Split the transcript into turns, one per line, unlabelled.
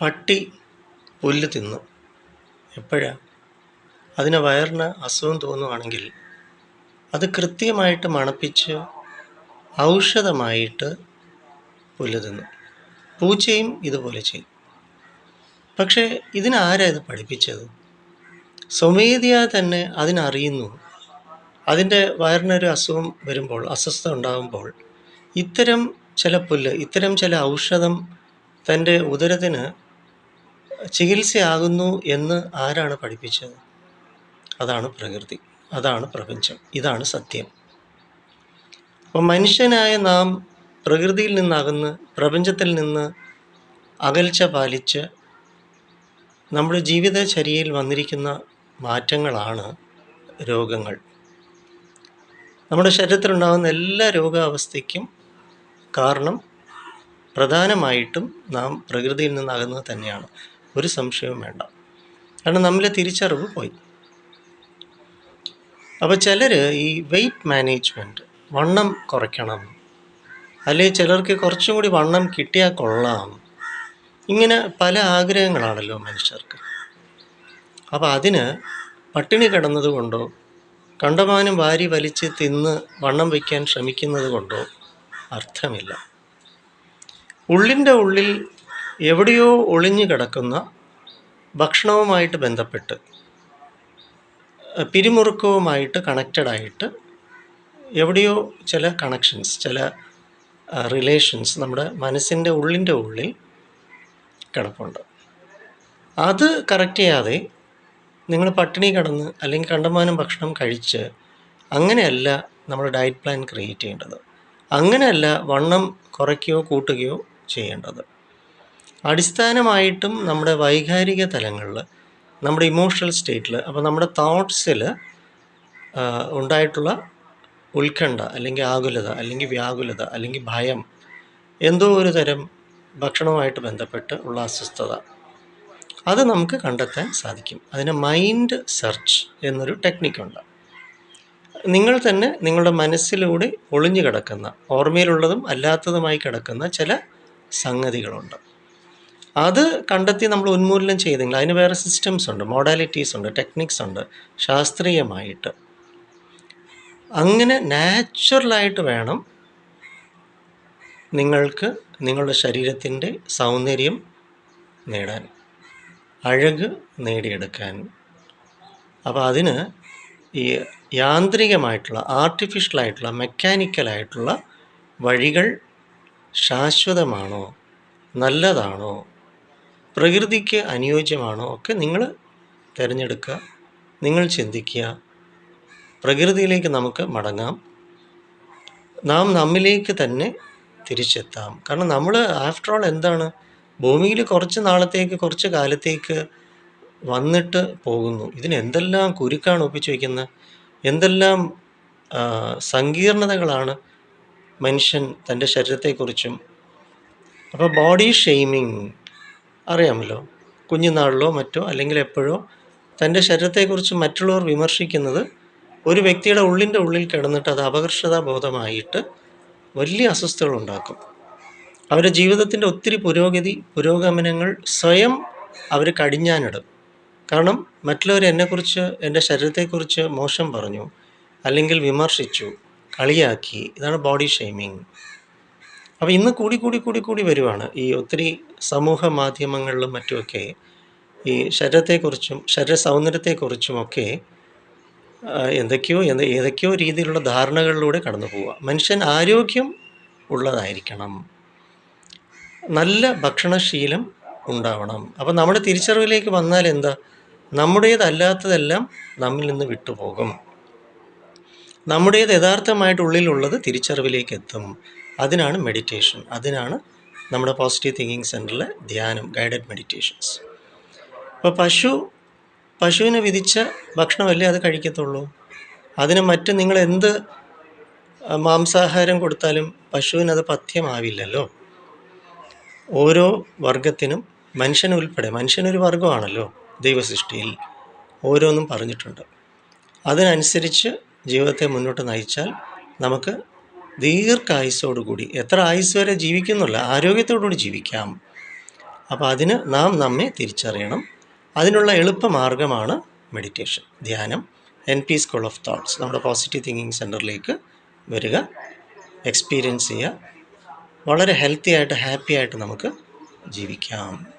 പട്ടി പുല്ല് തിന്നു. എപ്പോഴാണ് അതിന് വയറിന് അസുഖം തോന്നുവാണെങ്കിൽ അത് കൃത്യമായിട്ട് മണപ്പിച്ച് ഔഷധമായിട്ട് പുല്ല് തിന്നു. പൂച്ചയും ഇതുപോലെ ചെയ്യും. പക്ഷേ ഇതിനാരാ ഇത് പഠിപ്പിച്ചത്? സ്വമേധയാ തന്നെ അതിനറിയുന്നു. അതിന്റെ വയറിനൊരു അസുഖം വരുമ്പോൾ അസ്വസ്ഥ ഉണ്ടാകുമ്പോൾ ഇത്തരം ചില പുല്ല് ഇത്തരം ചില ഔഷധം തന്റെ ഉദരത്തിന് ചികിത്സയാകുന്നു എന്ന് ആരാണ് പഠിപ്പിച്ചത്? അതാണ് പ്രകൃതി. അതാണ് പ്രപഞ്ചം. ഇതാണ് സത്യം. അപ്പം മനുഷ്യനായ നാം പ്രകൃതിയിൽ നിന്നകന്ന് പ്രപഞ്ചത്തിൽ നിന്ന് അകൽച്ച പാലിച്ച് നമ്മുടെ ജീവിതചര്യയിൽ വന്നിരിക്കുന്ന മാറ്റങ്ങളാണ് രോഗങ്ങൾ. നമ്മുടെ ശരീരത്തിലുണ്ടാകുന്ന എല്ലാ രോഗാവസ്ഥയ്ക്കും കാരണം പ്രധാനമായിട്ടും നാം പ്രകൃതിയിൽ നിന്നകന്നത് തന്നെയാണ്. ഒരു സംശയവും വേണ്ട. കാരണം നമ്മളെ തിരിച്ചറിവ് പോയി. അപ്പോൾ ചിലർ ഈ വെയിറ്റ് മാനേജ്മെന്റ് വണ്ണം കുറയ്ക്കണം. അല്ലെങ്കിൽ ചിലർക്ക് കുറച്ചും കൂടി വണ്ണം കിട്ടിയാൽ കൊള്ളാം. ഇങ്ങനെ പല ആഗ്രഹങ്ങളാണല്ലോ മനുഷ്യർക്ക്. അപ്പോൾ അതിന് പട്ടിണി കിടന്നത് കൊണ്ടോ കണ്ടമാനം വാരി വലിച്ച് തിന്ന് വണ്ണം വയ്ക്കാൻ ശ്രമിക്കുന്നത് കൊണ്ടോ അർത്ഥമില്ല. ഉള്ളിന്റെ ഉള്ളിൽ എവിടെയോ ഒളിഞ്ഞു കിടക്കുന്ന ഭക്ഷണവുമായിട്ട് ബന്ധപ്പെട്ട് പിരിമുറുക്കവുമായിട്ട് കണക്റ്റഡ് ആയിട്ട് എവിടെയോ ചില കണക്ഷൻസ് ചില റിലേഷൻസ് നമ്മുടെ മനസ്സിന്റെ ഉള്ളിന്റെ ഉള്ളിൽ കിടപ്പുണ്ട്. അത് കറക്റ്റ് ചെയ്യാതെ നിങ്ങൾ പട്ടിണി കിടന്ന് അല്ലെങ്കിൽ കണ്ടമാനം ഭക്ഷണം കഴിച്ച് അങ്ങനെയല്ല നമ്മൾ ഡയറ്റ് പ്ലാൻ ക്രിയേറ്റ് ചെയ്യേണ്ടത്. അങ്ങനെയല്ല വണ്ണം കുറയ്ക്കുകയോ കൂട്ടുകയോ ചെയ്യേണ്ടത്. അടിസ്ഥാനമായിട്ടും നമ്മുടെ വൈകാരിക തലങ്ങളിൽ നമ്മുടെ ഇമോഷണൽ സ്റ്റേറ്റിൽ അപ്പോൾ നമ്മുടെ തോട്ട്സിൽ ഉണ്ടായിട്ടുള്ള ഉത്കണ്ഠ അല്ലെങ്കിൽ ആകുലത അല്ലെങ്കിൽ വ്യാകുലത അല്ലെങ്കിൽ ഭയം എന്തോ ഒരു തരം ഭക്ഷണവുമായിട്ട് ബന്ധപ്പെട്ട് ഉള്ള അസ്വസ്ഥത. അത് നമുക്ക് കണ്ടെത്താൻ സാധിക്കും. അതിന് മൈൻഡ് സെർച്ച് എന്നൊരു ടെക്നിക്കുണ്ട് നിങ്ങൾ തന്നെ നിങ്ങളുടെ മനസ്സിലൂടെ ഒളിഞ്ഞു കിടക്കുന്ന ഓർമ്മയിലുള്ളതും അല്ലാത്തതുമായി കിടക്കുന്ന ചില സംഗതികളുണ്ട്. അത് കണ്ടെത്തി നമ്മൾ ഉന്മൂലനം ചെയ്തെങ്കിൽ അതിന് വേറെ സിസ്റ്റംസ് ഉണ്ട് മോഡാലിറ്റീസ് ഉണ്ട് ടെക്നിക്സ് ഉണ്ട് ശാസ്ത്രീയമായിട്ട്. അങ്ങനെ നാച്ചുറലായിട്ട് വേണം നിങ്ങൾക്ക് നിങ്ങളുടെ ശരീരത്തിന്റെ സൗന്ദര്യം നേടാൻ അഴക് നേടിയെടുക്കാൻ അപ്പോൾ അതിന് ഈ യാന്ത്രികമായിട്ടുള്ള ആർട്ടിഫിഷ്യലായിട്ടുള്ള മെക്കാനിക്കലായിട്ടുള്ള വഴികൾ ശാശ്വതമാണോ നല്ലതാണോ പ്രകൃതിക്ക് അനുയോജ്യമാണോ ഒക്കെ നിങ്ങൾ തിരഞ്ഞെടുക്കുക നിങ്ങൾ ചിന്തിക്കുക. പ്രകൃതിയിലേക്ക് നമുക്ക് മടങ്ങാം. നാം നമ്മിലേക്ക് തന്നെ തിരിച്ചെത്താം. കാരണം നമ്മൾ ആഫ്റ്റർ ഓൾ എന്താണ്? ഭൂമിയിൽ കുറച്ച് നാളത്തേക്ക് കുറച്ച് കാലത്തേക്ക് വന്നിട്ട് പോകുന്നു. ഇതിന് എന്തെല്ലാം കുരുക്കാണ് ഒപ്പിച്ചു വയ്ക്കുന്നത് എന്തെല്ലാം സങ്കീർണതകളാണ് മനുഷ്യൻ തന്റെ ശരീരത്തെക്കുറിച്ചും. അപ്പോൾ ബോഡി ഷെയ്മിങ് അറിയാമല്ലോ. കുഞ്ഞുനാളിലോ മറ്റോ അല്ലെങ്കിൽ എപ്പോഴോ തന്റെ ശരീരത്തെക്കുറിച്ച് മറ്റുള്ളവർ വിമർശിക്കുന്നത് ഒരു വ്യക്തിയുടെ ഉള്ളിന്റെ ഉള്ളിൽ കിടന്നിട്ട് അത് അപകർഷതാബോധമായിട്ട് വലിയ അസ്വസ്ഥകൾ ഉണ്ടാക്കും അവരുടെ ജീവിതത്തിന്റെ ഒത്തിരി പുരോഗതി പുരോഗമനങ്ങൾ സ്വയം അവർ കടിഞ്ഞാനിടും. കാരണം മറ്റുള്ളവർ എന്നെക്കുറിച്ച് എന്റെ ശരീരത്തെക്കുറിച്ച് മോശം പറഞ്ഞു അല്ലെങ്കിൽ വിമർശിച്ചു കളിയാക്കി ഇതാണ് ബോഡി ഷെയ്മിങ്. അപ്പോൾ ഇന്ന് കൂടി കൂടി കൂടി കൂടി വരുവാണ് ഈ ഒത്തിരി സമൂഹ മാധ്യമങ്ങളിലും മറ്റുമൊക്കെ ഈ ശരീരത്തെക്കുറിച്ചും ശരീര സൗന്ദര്യത്തെക്കുറിച്ചുമൊക്കെ എന്തൊക്കെയോ എന്ത് ഏതൊക്കെയോ രീതിയിലുള്ള ധാരണകളിലൂടെ കടന്നു പോവുക. മനുഷ്യൻ ആരോഗ്യം ഉള്ളതായിരിക്കണം. നല്ല ഭക്ഷണശീലം ഉണ്ടാവണം. അപ്പോൾ നമ്മുടെ തിരിച്ചറിവിലേക്ക് വന്നാൽ എന്താ? നമ്മുടേതല്ലാത്തതെല്ലാം നമ്മിൽ നിന്ന് വിട്ടുപോകും. നമ്മുടേത് യഥാർത്ഥമായിട്ട് ഉള്ളിലുള്ളത് തിരിച്ചറിവിലേക്ക് എത്തും. അതിനാണ് മെഡിറ്റേഷൻ അതിനാണ് നമ്മുടെ പോസിറ്റീവ് തിങ്കിങ് സെന്ററിലെ ധ്യാനം ഗൈഡഡ് മെഡിറ്റേഷൻസ് അപ്പോൾ പശു പശുവിന് വിധിച്ച ഭക്ഷണമല്ലേ അത് കഴിക്കത്തുള്ളൂ? അതിന് മറ്റ് നിങ്ങൾ എന്ത് മാംസാഹാരം കൊടുത്താലും പശുവിനത് പഥ്യമാവില്ലല്ലോ. ഓരോ വർഗത്തിനും മനുഷ്യനുൾപ്പെടെ മനുഷ്യനൊരു വർഗമാണല്ലോ ദൈവസൃഷ്ടിയിൽ ഓരോന്നും പറഞ്ഞിട്ടുണ്ട്. അതിനനുസരിച്ച് ജീവിതത്തെ മുന്നോട്ട് നയിച്ചാൽ നമുക്ക് ദീർഘായുസ്സോടുകൂടി എത്ര ആയുസ് വരെ ജീവിക്കുന്നുള്ള ആരോഗ്യത്തോടുകൂടി ജീവിക്കാം. അപ്പോൾ അതിന് നാം നമ്മെ തിരിച്ചറിയണം. അതിനുള്ള എളുപ്പമാർഗമാണ് മെഡിറ്റേഷൻ ധ്യാനം N P school of thoughts. നമ്മുടെ പോസിറ്റീവ് തിങ്കിങ് സെന്ററിലേക്ക് വരിക എക്സ്പീരിയൻസ് ചെയ്യുക. വളരെ ഹെൽത്തി ആയിട്ട് ഹാപ്പി ആയിട്ട് നമുക്ക് ജീവിക്കാം.